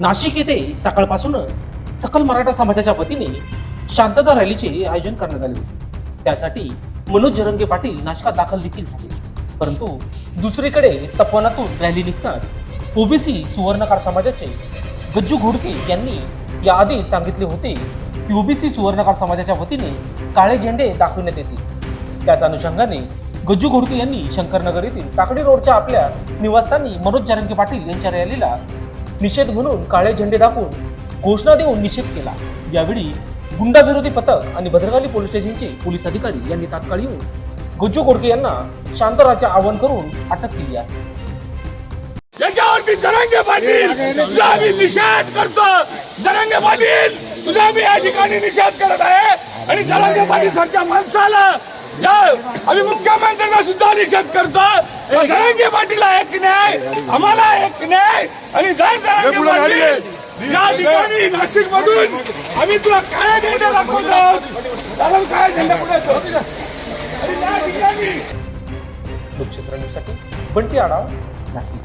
नाशिक येथे सकाळपासून सकल मराठा समाजाच्या वतीने शांतता रॅलीचे आयोजन करण्यात आले होते. त्यासाठी मनोज जरंगे पाटील नाशिकात दाखल देखील झाले. परंतु दुसरीकडे तपवनातून रॅली निघतात ओबीसी सुवर्णकार समाजाचे गज्जू घोडके यांनी याआधी सांगितले होते की ओबीसी सुवर्णकार समाजाच्या वतीने काळे झेंडे दाखविण्यात येतील. त्याच अनुषंगाने गज्जू घोडके यांनी शंकरनगर येथील काकडी रोडच्या आपल्या निवासस्थानी मनोज जरंगे पाटील यांच्या रॅलीला निषेध म्हणून काळे झेंडे दाखवून घोषणा देऊन निषेध केला. यावेळी गुंडाविरोधी पथक आणि भद्रकाली पोलीस स्टेशनचे पोलीस अधिकारी यांनी तात्काळ येऊन गुज्जू गोडके यांना शांतराचे आवाहन करून अटक केली आहे. याच्यावरती जरांगे पाटील! तुझा आम्ही निषेध करतो! पाटील! तुझा आम्ही या ठिकाणी निषेध करत आहे आणि पाटील सारख्या माणसाला आम्ही मुख्यमंत्र्यांचा सुद्धा निषेध करतो. जरांगे पाटीलला एक न्याय आम्हाला एक न्याय आणि जर जरांगे पाटील या ठिकाणी नाशिक मधून आम्ही तुला काळ्या झेंडा दाखवतो. कारण काळ्या झेंडा पुढे. आणि या ठिकाणी बंटी आढाव नाशिक.